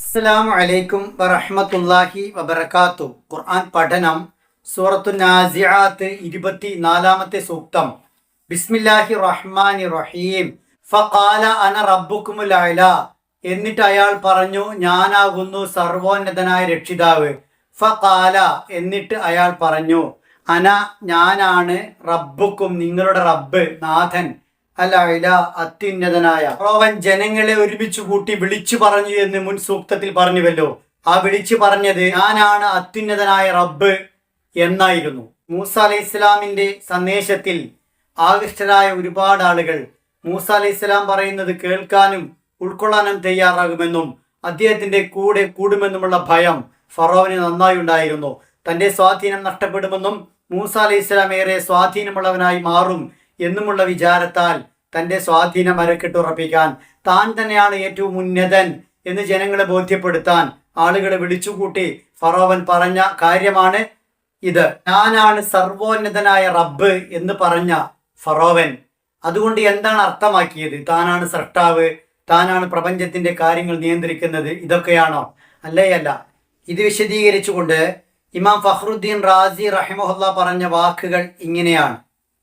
അസ്സലാമു അലൈക്കും വറഹ്മത്തുള്ളാഹി വബർക്കാത്തു ഖുർആൻ പഠനം സൂറത്തു നാസിആത്ത് ഇരുപത്തി നാലാമത്തെ സൂക്തം. ബിസ്മില്ലാഹി റഹ്മാനി റഹീം. ഫഖാല അന റബ്ബുക്കുമുൽ അല എന്നിട്ട് അയാൾ പറഞ്ഞു ഞാനാകുന്നു സർവോന്നതനായ രക്ഷിതാവ്. ഫഖാല എന്നിട്ട് അയാൾ പറഞ്ഞു അന ഞാനാണ് റബ്ബുക്കും നിങ്ങളുടെ റബ്ബ് നാഥൻ. അല്ല അത്യുന്നതനായ അവൻ ജനങ്ങളെ ഒരുമിച്ച് കൂട്ടി വിളിച്ചു പറഞ്ഞു എന്ന് മുൻ സൂക്തത്തിൽ പറഞ്ഞുവല്ലോ. ആ വിളിച്ചു പറഞ്ഞത് ഞാനാണ് അത്യുന്നതനായ റബ്ബ് എന്നായിരുന്നു. മൂസ അലൈഹി ഇസ്ലാമിന്റെ സന്ദേശത്തിൽ ആകൃഷ്ടരായ ഒരുപാട് ആളുകൾ മൂസ അലൈഹി ഇസ്ലാം പറയുന്നത് കേൾക്കാനും ഉൾക്കൊള്ളാനും തയ്യാറാകുമെന്നും അദ്ദേഹത്തിന്റെ കൂടെ കൂടുമെന്നുമുള്ള ഭയം ഫറോവിന് നന്നായി ഉണ്ടായിരുന്നു. തന്റെ സ്വാധീനം നഷ്ടപ്പെടുമെന്നും മൂസ അലൈഹി ഇസ്ലാം ഏറെ സ്വാധീനമുള്ളവനായി മാറും എന്നുമുള്ള വിചാരത്താൽ തന്റെ സ്വാധീനം അരക്കിട്ടുറപ്പിക്കാൻ താൻ തന്നെയാണ് ഏറ്റവും ഉന്നതൻ എന്ന് ജനങ്ങളെ ബോധ്യപ്പെടുത്താൻ ആളുകളെ വിളിച്ചുകൂട്ടി ഫറോവൻ പറഞ്ഞ കാര്യമാണ് ഇത്. ഞാനാണ് സർവോന്നതനായ റബ്ബ് എന്ന് പറഞ്ഞ ഫറോവൻ. അതുകൊണ്ട് എന്താണ് അർത്ഥമാക്കിയത്? താനാണ് സൃഷ്ടാവ് താനാണ് പ്രപഞ്ചത്തിന്റെ കാര്യങ്ങൾ നിയന്ത്രിക്കുന്നത് ഇതൊക്കെയാണോ? അല്ലേയല്ല ഇത് വിശദീകരിച്ചുകൊണ്ട് ഇമാം ഫഹ്റുദ്ദീൻ റാസി റഹിമഹുല്ല പറഞ്ഞ വാക്കുകൾ ഇങ്ങനെയാണ്.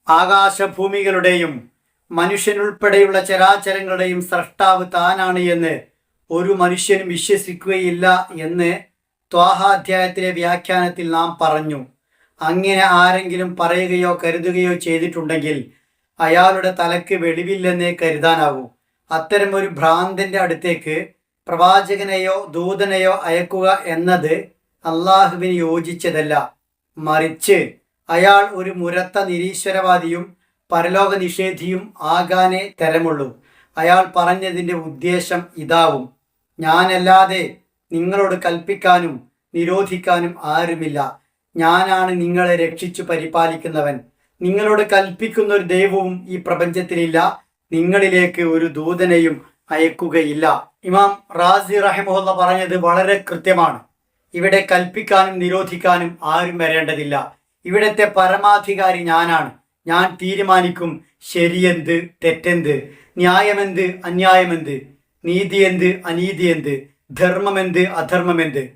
ആകാശഭൂമികളുടെയും മനുഷ്യനുൾപ്പെടെയുള്ള ചരാചരങ്ങളുടെയും സ്രഷ്ടാവ് താനാണ് എന്ന് ഒരു മനുഷ്യനും വിശ്വസിക്കുകയില്ല എന്ന് ത്വാഹാധ്യായത്തിലെ വ്യാഖ്യാനത്തിൽ നാം പറഞ്ഞു. അങ്ങനെ ആരെങ്കിലും പറയുകയോ കരുതുകയോ ചെയ്തിട്ടുണ്ടെങ്കിൽ അയാളുടെ തലക്ക് വെളിവില്ലെന്നേ കരുതാനാവൂ. അത്തരം ഒരു ഭ്രാന്തന്റെ അടുത്തേക്ക് പ്രവാചകനെയോ ദൂതനെയോ അയക്കുക എന്നത് അള്ളാഹുവിന് യോജിച്ചതല്ല. മറിച്ച് അയാൾ ഒരു മുരത്ത നിരീശ്വരവാദിയും പരലോക നിഷേധിയും ആകാനേ തരമുള്ളൂ. അയാൾ പറഞ്ഞതിന്റെ ഉദ്ദേശം ഇതാവും. ഞാനല്ലാതെ നിങ്ങളോട് കൽപ്പിക്കാനും നിരോധിക്കാനും ആരുമില്ല. ഞാനാണ് നിങ്ങളെ രക്ഷിച്ചു പരിപാലിക്കുന്നവൻ. നിങ്ങളോട് കൽപ്പിക്കുന്ന ഒരു ദൈവവും ഈ പ്രപഞ്ചത്തിലില്ല. നിങ്ങളിലേക്ക് ഒരു ദൂതനെയും അയക്കുകയില്ല. ഇമാം റാസി റഹിമുല്ല പറഞ്ഞത് വളരെ കൃത്യമാണ്. ഇവിടെ കൽപ്പിക്കാനും നിരോധിക്കാനും ആരും വരേണ്ടതില്ല. ഇവിടത്തെ പരമാധികാരി ഞാനാണ്. ഞാൻ തീരുമാനിക്കും ശരിയെന്ത് തെറ്റെന്ത്? ന്യായമെന്ത് അന്യായമെന്ത്? നീതി എന്ത് അനീതി എന്ത് ധർമ്മമെന്ത് അധർമ്മമെന്ത്?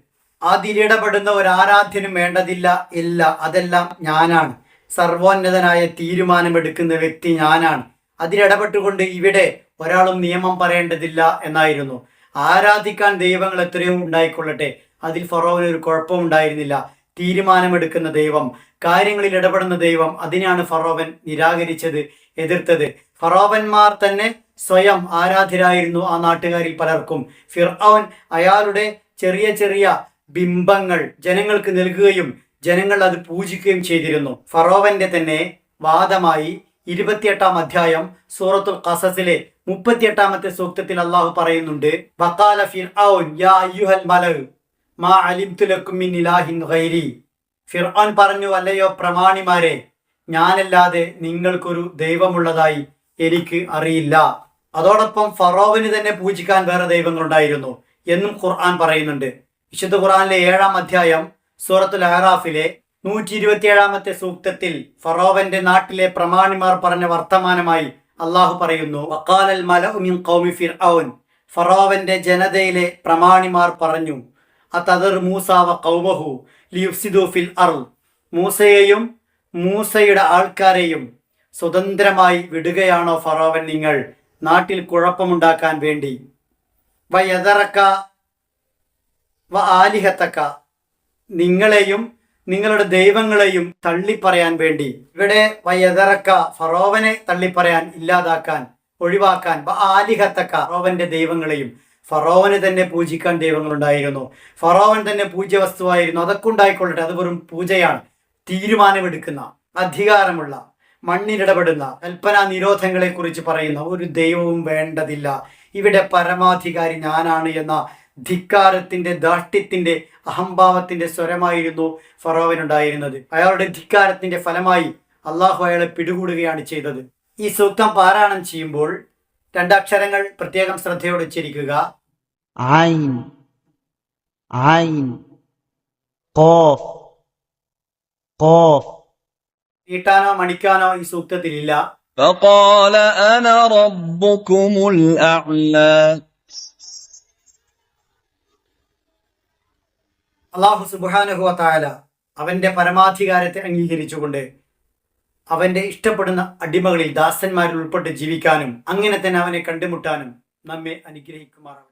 അതിലിടപെടുന്ന ഒരു ആരാധ്യനും വേണ്ടതില്ല ഇല്ല അതെല്ലാം ഞാനാണ്. സർവോന്നതനായ തീരുമാനമെടുക്കുന്ന വ്യക്തി ഞാനാണ്. അതിലിടപെട്ടുകൊണ്ട് ഇവിടെ ഒരാളും നിയമം പറയേണ്ടതില്ല എന്നായിരുന്നു. ആരാധിക്കാൻ ദൈവങ്ങൾ എത്രയോ ഉണ്ടായിക്കൊള്ളട്ടെ. അതിൽ ഫറോവിന് ഒരു കുഴപ്പവും ഉണ്ടായിരുന്നില്ല. തീരുമാനമെടുക്കുന്ന ദൈവം കാര്യങ്ങളിൽ ഇടപെടുന്ന ദൈവം അതിനാണ് ഫറോവൻ നിരാകരിച്ചത് എതിർത്തത്. ഫറോവന്മാർ തന്നെ സ്വയം ആരാധ്യരായിരുന്നു ആ നാട്ടുകാരിൽ പലർക്കും. ഫിർഔൻ അയാളുടെ ചെറിയ ചെറിയ ബിംബങ്ങൾ ജനങ്ങൾക്ക് നൽകുകയും ജനങ്ങൾ അത് പൂജിക്കുകയും ചെയ്തിരുന്നു. ഫറോവന്റെ തന്നെ വാദമായി ഇരുപത്തിയെട്ടാം അധ്യായം സൂറത്തുൽ ഖസസിലെ മുപ്പത്തിയെട്ടാമത്തെ സൂക്തത്തിൽ അള്ളാഹു പറയുന്നുണ്ട് വക്കാല ഫിർഔൻ യാ അയ്യുഹൽ മലഹ്. മാ അലിംതു ലക്കും മിൻ ഇലാഹിൻ ഗൈരി. ഫിർഔൻ പറഞ്ഞു അല്ലയോ പ്രമാണിമാരെ ഞാനല്ലാതെ നിങ്ങൾക്കൊരു ദൈവമുള്ളതായി എനിക്ക് അറിയില്ല. അതോടൊപ്പം ഫറോവിന് തന്നെ പൂജിക്കാൻ വേറെ ദൈവങ്ങളുണ്ടായിരുന്നു എന്നും ഖുർആൻ പറയുന്നുണ്ട്. വിശുദ്ധ ഖുർആനിലെ ഏഴാം അധ്യായം സൂറത്തുൽ അഹറാഫിലെ നൂറ്റി ഇരുപത്തിയേഴാമത്തെ സൂക്തത്തിൽ ഫറോവന്റെ നാട്ടിലെ പ്രമാണിമാർ പറഞ്ഞ വർത്തമാനമായി അള്ളാഹു പറയുന്നു വക്കാലൽ മലഹുമിൻ മിൻ ഖൗമി ഫിർഔൻ ഫറോവന്റെ ജനതയിലെ പ്രമാണിമാർ പറഞ്ഞു അതദർ മൂസാവ വ ഖൗമഹു ലിയുഫ്സിദു ഫിൽ അർ മൂസയെയും മൂസയുടെ ആൾക്കാരെയും സ്വതന്ത്രമായി വിടുകയാണോ ഫറോവൻ നിങ്ങൾ? നാട്ടിൽ കുഴപ്പമുണ്ടാക്കാൻ വേണ്ടി. വ വയതറക്ക വ ആലിഹത്തക്ക നിങ്ങളെയും നിങ്ങളുടെ ദൈവങ്ങളെയും തള്ളിപ്പറയാൻ വേണ്ടി. ഇവിടെ വയതറക്ക ഫറോവനെ തള്ളിപ്പറയാൻ ഇല്ലാതാക്കാൻ ഒഴിവാക്കാൻ. ആലിഹത്തക്ക ഫറോവന്റെ ദൈവങ്ങളെയും ഫറോവന് തന്നെ പൂജിക്കാൻ ദൈവങ്ങളുണ്ടായിരുന്നു. ഫറോവൻ തന്നെ പൂജ്യ വസ്തുവായിരുന്നു അതൊക്കെ ഉണ്ടായിക്കൊള്ളട്ടെ. അത് വെറും പൂജയാണ്. തീരുമാനമെടുക്കുന്ന അധികാരമുള്ള മണ്ണിലിടപെടുന്ന കൽപ്പന നിരോധങ്ങളെ കുറിച്ച് പറയുന്ന ഒരു ദൈവവും വേണ്ടതില്ല. ഇവിടെ പരമാധികാരി ഞാനാണ് എന്ന ധിക്കാരത്തിന്റെ ദാഷ്ട്യത്തിന്റെ അഹംഭാവത്തിന്റെ സ്വരമായിരുന്നു ഫറോവനുണ്ടായിരുന്നത്. അയാളുടെ ധിക്കാരത്തിന്റെ ഫലമായി അള്ളാഹു അയാളെ പിടികൂടുകയാണ് ചെയ്തത്. ഈ സൂക്തം പാരായണം ചെയ്യുമ്പോൾ രണ്ടക്ഷരങ്ങൾ പ്രത്യേകം ശ്രദ്ധയോടെ ഉച്ചരിക്കുക. عين عين قاف قاف നീട്ടാനോ മണിക്കാനോ ഈ സൂക്തത്തിലില്ല فقال أنا ربكم الأعلى അള്ളാഹു സുബാനുഹുവ താല അവന്റെ പരമാധികാരത്തെ അംഗീകരിച്ചുകൊണ്ട് അവന്റെ ഇഷ്ടപ്പെടുന്ന അടിമകളിൽ ദാസന്മാരിൽ ഉൾപ്പെട്ട് ജീവിക്കാനും അങ്ങനെ തന്നെ അവനെ കണ്ടുമുട്ടാനും നമ്മെ അനുഗ്രഹിക്കുമാറാവട്ടെ